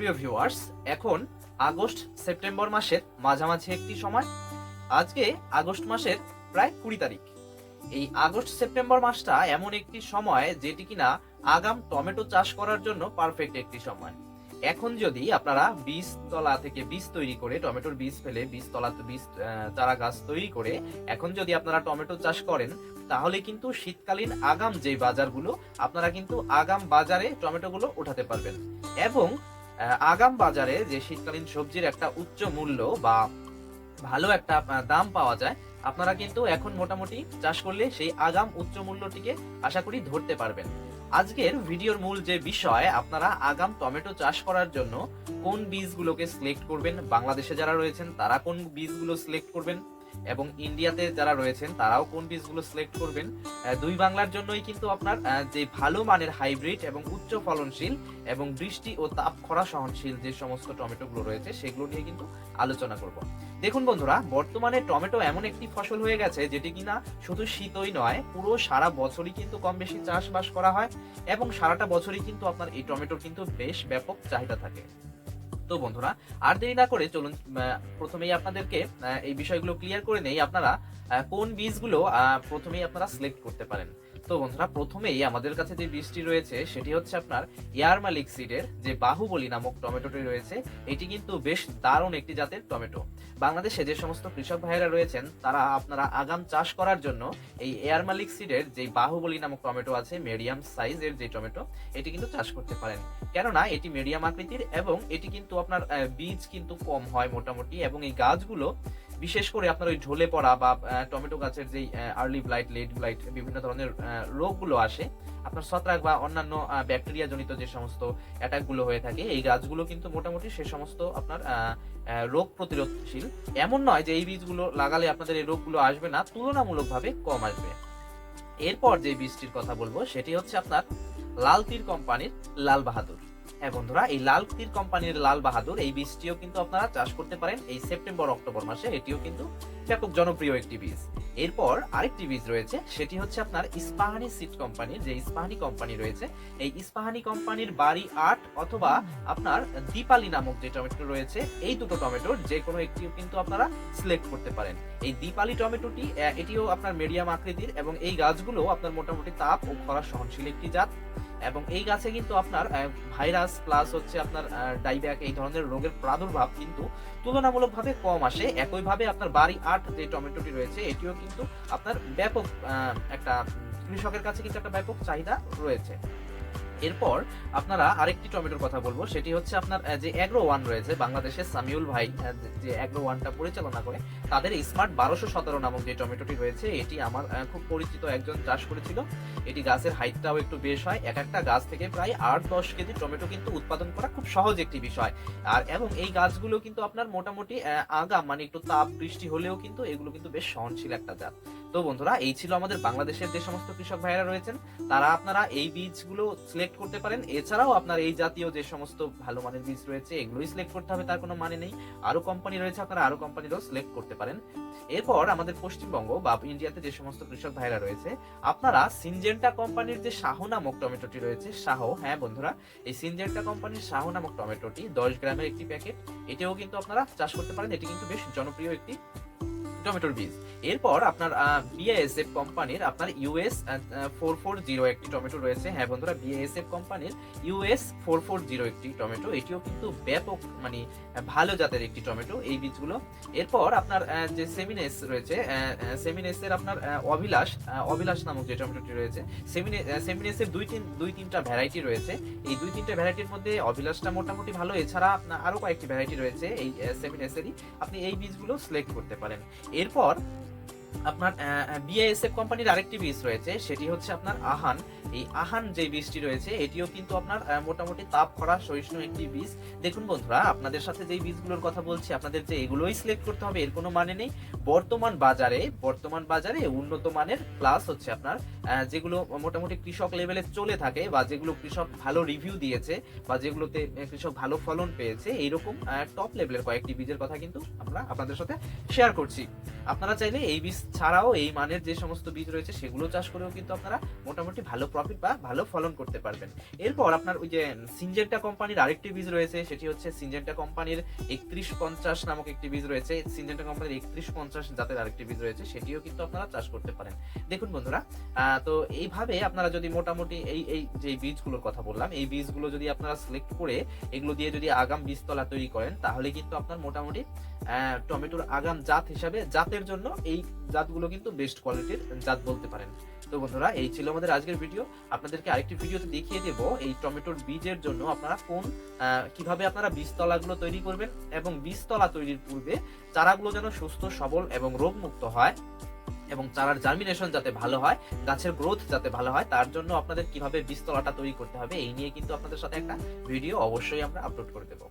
প্রিয় ভিউয়ার্স, এখন August September মাসের মাঝামাঝি একটি সময়। আজকে আগস্ট মাসের প্রায় কুড়ি তারিখ। এই আগস্ট সেপ্টেম্বর মাসটা এমন একটি সময় যেটি কিনা আগাম টমেটো চাষ করার জন্য পারফেক্ট একটি সময়। এখন যদি আপনারা বীজ তলা থেকে বীজ তৈরি করে, টমেটোর বীজ ফেলে, বীজ তলাতে বীজ চারা গাছ তৈরি করে, এখন যদি আপনারা টমেটো চাষ করেন, তাহলে কিন্তু শীতকালীন আগাম যে বাজারগুলো, আপনারা কিন্তু আগাম বাজারে টমেটোগুলো উঠাতে পারবেন। এবং আগাম বাজারে যে শীতকালীন সবজির একটা উচ্চ মূল্য বা ভালো একটা দাম পাওয়া যায়, আপনারা কিন্তু এখন মোটামুটি চাষ করলে সেই আগাম উচ্চ মূল্যটিকে আশা করি ধরতে পারবেন। আজকের ভিডিওর মূল যে বিষয়, আপনারা আগাম টমেটো চাষ করার জন্য কোন বীজগুলোকে সিলেক্ট করবেন, বাংলাদেশে যারা রয়েছেন তারা কোন বীজগুলো সিলেক্ট করবেন? এবং ইন্ডিয়াতে যারা রয়েছেন, তারাও কোন বীজগুলো সিলেক্ট করবেন? দুই বাংলার জন্যই কিন্তু আপনার যে ভালো মানের হাইব্রিড এবং উচ্চ ফলনশীল এবং বৃষ্টি ও তাপ খরা সহনশীল যে সমস্ত টমেটোগুলো রয়েছে, সেগুলো নিয়ে কিন্তু আলোচনা করব। দেখুন বন্ধুরা, বর্তমানে টমেটো এমন একটি ফসল হয়ে গেছে, যেটি কিনা শুধু শীতই নয়, পুরো সারা বছরই কিন্তু কম বেশি চাষবাস করা হয় এবং সারাটা বছরই কিন্তু আপনার এই টমেটোর কিন্তু বেশ ব্যাপক চাহিদা থাকে। তো বন্ধুরা, আর দেরি না করে চলুন প্রথমেই আপনাদেরকে এই বিষয়গুলো ক্লিয়ার করে নেই, আপনারা কোন বীজগুলো প্রথমেই আপনারা সিলেক্ট করতে পারেন। তো বন্ধুরা, প্রথমেই আমাদের কাছে যে বীজটি রয়েছে, সেটি হচ্ছে আপনার এয়ার মালিক সিডের যে বাহুবলী নামক টমেটোটি রয়েছে, এটি কিন্তু বেশ দারুণ একটি জাতের টমেটো। বাংলাদেশে যে সমস্ত কৃষক ভাইয়েরা রয়েছেন, তারা আপনারা আগাম চাষ করার জন্য এই এয়ার মালিক সিডের যে বাহুবলী নামক টমেটো আছে, মিডিয়াম সাইজের যে টমেটো, এটি কিন্তু চাষ করতে পারেন। কেননা, এটি মিডিয়াম আকৃতির এবং এটি কিন্তু আপনার বীজ কিন্তু কম হয় মোটামুটি এবং এই গাছগুলো বিশেষ করে আপনার ওই ঝোলে পড়া বা টমেটো গাছের যেই আর্লি ব্লাইট লেট ব্লাইট বিভিন্ন ধরনের রোগগুলো আসে, আপনার ছত্রাক বা অন্যান্য ব্যাকটেরিয়া জনিত যে সমস্ত অ্যাটাকগুলো হয়ে থাকে, এই গাছগুলো কিন্তু মোটামুটি সে সমস্ত আপনার রোগ প্রতিরোধশীল। এমন নয় যে এই বীজগুলো লাগালে আপনাদের এই রোগগুলো আসবে না, তুলনামূলকভাবে কম আসবে। এরপর যে বীজটির কথা বলব, সেটি হচ্ছে আপনার লাল তীর কোম্পানির লাল বাহাদুর। হ্যাঁ বন্ধুরা, এই লাল তীর কোম্পানির লাল বাহাদুর, এই বীজটিও কিন্তু আপনারা চাষ করতে পারেন এই সেপ্টেম্বর, অক্টোবর মাসে। এটিও কিন্তু ব্যাপক জনপ্রিয় একটি বীজ। এরপর আরেকটি বীজ রয়েছে, সেটি হচ্ছে আপনার ইস্পাহানি সিড কোম্পানির, যে ইস্পাহানি কোম্পানি রয়েছে, এই ইস্পাহানি কোম্পানির বাড়ি আট অথবা আপনার দীপালি নামক যে টমেটো রয়েছে, এই দুটো টমেটোর যে কোনো একটিও কিন্তু আপনারা সিলেক্ট করতে পারেন। এই দীপালি টমেটোটি এটিও আপনার মিডিয়াম আকৃতির এবং এই গাছগুলো আপনার মোটামুটি তাপ ও খরা সহনশীল একটি জাত। এবং এই গাছে কিন্তু আপনার ভাইরাস প্লাস হচ্ছে আপনার ডাইব্যাক এই ধরনের রোগের প্রাদুর্ভাব কিন্তু তুলনামূলকভাবে কম আসে। একইভাবে আপনার বাড়ি আট যে টমেটোটি রয়েছে, এটিও কিন্তু আপনার ব্যাপক একটা কৃষকের কাছে কিন্তু একটা ব্যাপক চাহিদা রয়েছে। এরপর আপনারা আরেকটি টমেটোর কথা বলব, সেটি হচ্ছে আপনার যে অ্যাগ্রো ওয়ান রয়েছে, বাংলাদেশের সামিউল ভাই যে- অ্যাগ্রো ওয়ানটা পরিচালনা করে, তাদের স্মার্ট বারোশো সতেরো নামক যে টমেটোটি রয়েছে এটি আমার খুব পরিচিত একজন চাষ করেছিল। এটি গাছের হাইটটাও একটু বেশ হয়। এক একটা গাছ থেকে প্রায় আট দশ কেজি টমেটো কিন্তু উৎপাদন করা খুব সহজ একটি বিষয়। আর, এবং এই গাছগুলো কিন্তু আপনার মোটামুটি আগাম মানে একটু তাপ, বৃষ্টি হলেও কিন্তু এগুলো কিন্তু বেশ সহনশীল একটা জাত। তো বন্ধুরা, এই ছিল আমাদের বাংলাদেশের যে সমস্ত কৃষক ভাইয়েরা রয়েছেন, তারা আপনারা এই বীজগুলো সিলেক্ট করতে পারেন। এছাড়াও আপনার এই জাতীয় যে সমস্ত ভালো মানের বীজ রয়েছে, এগুলোই সিলেক্ট করতে হবে, তার কোনো মানে নেই। আরও কোম্পানি রয়েছে, আপনারা আরও কোম্পানিরও সিলেক্ট করতে পারেন। এরপর আমাদের পশ্চিমবঙ্গ বা ইন্ডিয়াতে যে সমস্ত কৃষক ভাইরা রয়েছে, আপনারা সিনজেন্টা কোম্পানির যে শাহ নামক টমেটোটি রয়েছে, শাহ হ্যাঁ বন্ধুরা, এই সিনজেন্টা কোম্পানির শাহ নামক টমেটোটি দশ গ্রামের একটি প্যাকেট। এটিও কিন্তু আপনারা চাষ করতে পারেন, এটি কিন্তু বেশ জনপ্রিয় একটি টমেটোর বীজ। এরপর আপনার বিএএসএফ কোম্পানির আপনার ইউএস ফোর ফোর জিরো একটি টমেটো রয়েছে। হ্যাঁ বন্ধুরা বিএএসএফ কোম্পানির ইউএস ফোর ফোর জিরো একটি টমেটো। এটিও কিন্তু ব্যাপক মানে ভালো জাতের একটি টমেটো এই বীজগুলো। এরপর আপনার যে সেমিনেস রয়েছে সেমিনেসের আপনার অভিলাষ অভিলাষ নামক যে টমেটোটি রয়েছে সেমিনেসের দুই তিন, দুই তিনটা ভ্যারাইটি রয়েছে। এই দুই তিনটা ভ্যারাইটির মধ্যে অভিলাষটা মোটামুটি ভালো। এছাড়া আপনার আরও কয়েকটি ভ্যারাইটি রয়েছে এই সেমিনেসেরই আপনি এই বীজগুলো সিলেক্ট করতে পারেন। এরপর আপনার বিএসএফ কোম্পানির আরেকটি বীজ রয়েছে, সেটি হচ্ছে আপনার আহান। এই আহান যে বীজটি রয়েছে, এটিও কিন্তু আপনার মোটামুটি তাপ খরা সহিষ্ণু একটি বীজ। দেখুন বন্ধুরা, আপনাদের সাথে যে বীজগুলোর কথা বলছি, আপনাদের যে এগুলোই সিলেক্ট করতে হবে, এর কোনো মানে নেই। বর্তমান বাজারে বর্তমান বাজারে উন্নত মানের প্লাস হচ্ছে আপনার যেগুলো মোটামুটি কৃষক লেভেলে চলে থাকে বা যেগুলো কৃষক ভালো রিভিউ দিয়েছে বা যেগুলোতে কৃষক ভালো ফলন পেয়েছে, এইরকম টপ লেভেলের কয়েকটি বীজের কথা কিন্তু আমরা আপনাদের সাথে শেয়ার করছি। আপনারা চাইলে এই বীজ ছাড়াও এই মানের যে সমস্ত বীজ রয়েছে, সেগুলো চাষ করেও কিন্তু আপনারা মোটামুটি ভালো প্রফিট বা ভালো ফলন করতে পারবেন। এরপর আপনার ওই যে সিনজেন্টা কোম্পানির আরেকটি বীজ রয়েছে, সেটি হচ্ছে সিনজেন্টা কোম্পানির একত্রিশ পঞ্চাশ নামক একটি বীজ রয়েছে। সিনজেন্টা কোম্পানির একত্রিশ পঞ্চাশ জাতের আরেকটি বীজ রয়েছে, সেটিও কিন্তু আপনারা চাষ করতে পারেন। দেখুন বন্ধুরা তো এইভাবে আপনারা যদি মোটামুটি এই এই যে বীজগুলোর কথা বললাম, এই বীজগুলো যদি আপনারা সিলেক্ট করে এগুলো দিয়ে যদি আগাম বীজতলা তৈরি করেন, তাহলে কিন্তু আপনার মোটামুটি টমেটোর আগাম জাত হিসাবে, জাতের জন্য এই জাতগুলো কিন্তু বেস্ট কোয়ালিটির জাত বলতে পারেন। তো বন্ধুরা, এই ছিল আমাদের আজকের ভিডিও আপনাদেরকে আরেকটি ভিডিওতে দেখিয়ে দেব এই টমেটোর বীজের জন্য আপনারা কোন কীভাবে আপনারা বীজতলাগুলো তৈরি করবেন এবং বীজতলা তৈরির পূর্বে চারাগুলো যেন সুস্থ, সবল এবং রোগমুক্ত হয় এবং চারার জার্মিনেশন যাতে ভালো হয়, গাছের গ্রোথ যাতে ভালো হয়, তার জন্য আপনাদের কীভাবে বীজতলাটা তৈরি করতে হবে, এই নিয়ে কিন্তু আপনাদের সাথে একটা ভিডিও অবশ্যই আমরা আপলোড করে দেবো।